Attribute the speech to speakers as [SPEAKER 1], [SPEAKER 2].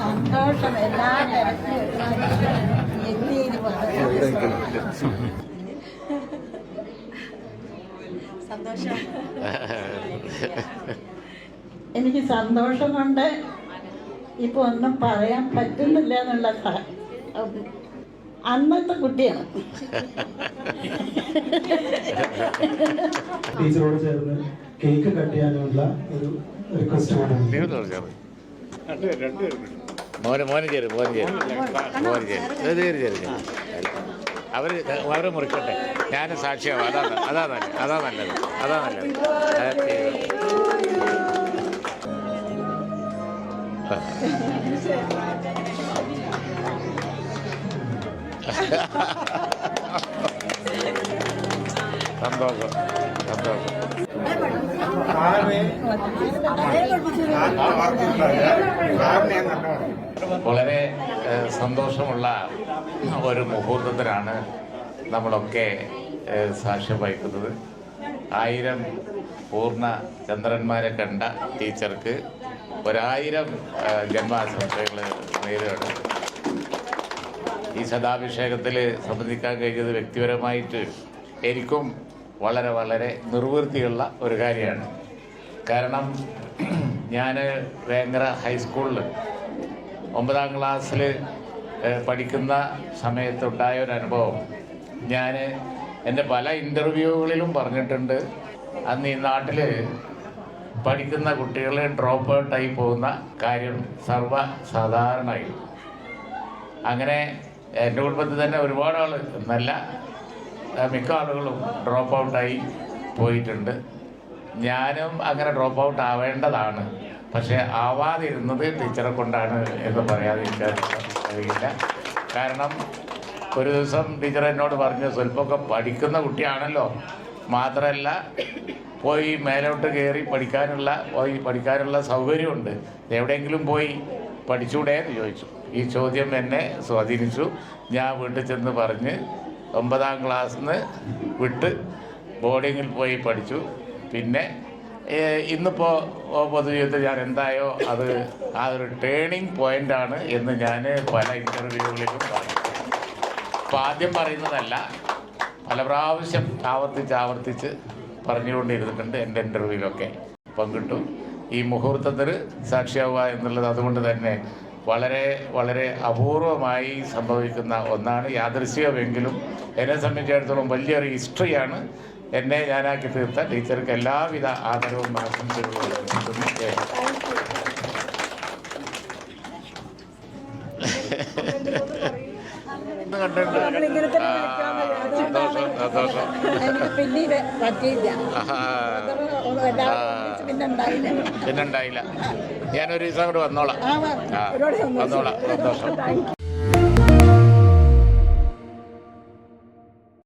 [SPEAKER 1] സന്തോഷം എല്ലാ തരത്തിലും സന്തോഷം. എനിക്ക് സന്തോഷം കൊണ്ട് ഇപ്പൊ ഒന്നും പറയാൻ പറ്റുന്നില്ല എന്നുള്ള അന്നത്തെ കുട്ടിയാണ്.
[SPEAKER 2] ടീച്ചറോട് ചേർന്ന് കേക്ക് കട്ട് ചെയ്യാനുള്ള ഒരു റിക്വസ്റ്റ്
[SPEAKER 3] മോനെ മോനെ ചേര് മോനെ ചേര്. മോനെ ചേര് ഇത് ചേര് ചേര്. ചേര്. അവർ അവരെ മുറിക്കട്ടെ. ഞാൻ സാക്ഷിയാവും. അതാ അതാ നല്ലത്. അതാ നല്ലത്. അതാ നല്ലത്. അതൊക്കെ. സന്തോഷം സന്തോഷം വളരെ സന്തോഷമുള്ള ഒരു മുഹൂർത്തത്തിലാണ് നമ്മളൊക്കെ സാക്ഷ്യം വഹിക്കുന്നത്. ആയിരം പൂർണ ചന്ദ്രന്മാരെ കണ്ട ടീച്ചർക്ക് ഒരായിരം ജന്മാശംസകൾ നേരിടുകയാണ് ഈ ശതാഭിഷേകത്തിൽ സംബന്ധിക്കാൻ കഴിഞ്ഞത് വ്യക്തിപരമായിട്ട് എനിക്കും വളരെ വളരെ നിർവൃത്തിയുള്ള ഒരു കാര്യമാണ്. കാരണം ഞാൻ വേങ്ങര ഹൈസ്കൂളിൽ ഒമ്പതാം ക്ലാസ്സിൽ പഠിക്കുന്ന സമയത്തുണ്ടായ ഒരു അനുഭവം. ഞാൻ എന്റെ പല ഇന്റർവ്യൂകളിലും പറഞ്ഞിട്ടുണ്ട്. അന്ന് ഈ നാട്ടിൽ പഠിക്കുന്ന കുട്ടികളെ ഡ്രോപ്പ് ഔട്ടായി പോകുന്ന കാര്യം സർവസാധാരണമായി. അങ്ങനെ എന്റെ കുടുംബത്തിൽ തന്നെ ഒരുപാട് ആൾ എന്നല്ല മിക്ക ആളുകളും ഡ്രോപ്പ് ഔട്ടായി പോയിട്ടുണ്ട്. ഞാനും അങ്ങനെ ഡ്രോപ്പ് ഔട്ട് ആവേണ്ടതാണ്. പക്ഷേ ആവാതിരുന്നത് ടീച്ചറെ കൊണ്ടാണ് എന്ന് പറയാതിരിക്കാൻ കാരണം ഒരു ദിവസം ടീച്ചർ എന്നോട് പറഞ്ഞു സ്വല്പമൊക്കെ പഠിക്കുന്ന കുട്ടിയാണല്ലോ. മാത്രമല്ല പോയി മേലോട്ട് കയറി പഠിക്കാനുള്ള പോയി പഠിക്കാനുള്ള സൗകര്യമുണ്ട്. എവിടെയെങ്കിലും പോയി പഠിച്ചൂടെ എന്ന് ചോദിച്ചു. ഈ ചോദ്യം എന്നെ സ്വാധീനിച്ചു. ഞാൻ വീട്ടിൽ ചെന്ന് പറഞ്ഞ് ഒമ്പതാം ക്ലാസ്സിൽ നിന്ന് വിട്ട് ബോർഡിങ്ങിൽ പോയി പഠിച്ചു. പിന്നെ ഇന്നിപ്പോൾ പൊതുജീവിതത്തിൽ ഞാൻ എന്തായോ അത് ആ ഒരു ടേണിംഗ് പോയിന്റാണ് എന്ന് ഞാൻ പല ഇന്റർവ്യൂകളിലും പറഞ്ഞു. അപ്പം ആദ്യം പറയുന്നതല്ല പല പ്രാവശ്യം ആവർത്തിച്ച് ആവർത്തിച്ച് പറഞ്ഞുകൊണ്ടിരുന്നിട്ടുണ്ട് എന്റെ ഇന്റർവ്യൂവിലൊക്കെ പങ്കിട്ടു. ഈ മുഹൂർത്തത്തിൽ സാക്ഷിയാവുക എന്നുള്ളത് അതുകൊണ്ട് തന്നെ വളരെ വളരെ അപൂർവമായി സംഭവിക്കുന്ന ഒന്നാണ് യാദൃശ്യമെങ്കിലും എന്നെ സംബന്ധിച്ചിടത്തോളം വലിയൊരു ഹിസ്റ്ററിയാണ്. എന്നെ ഞാനാക്കി തീർത്ത ടീച്ചർക്ക് എല്ലാവിധ ആദരവും ആശംസകളും.
[SPEAKER 1] പിന്നീട് പറ്റിയില്ല.
[SPEAKER 3] ഞാനൊരു ദിവസം അങ്ങോട്ട് വന്നോളാം. വന്നോളാം. സന്തോഷം.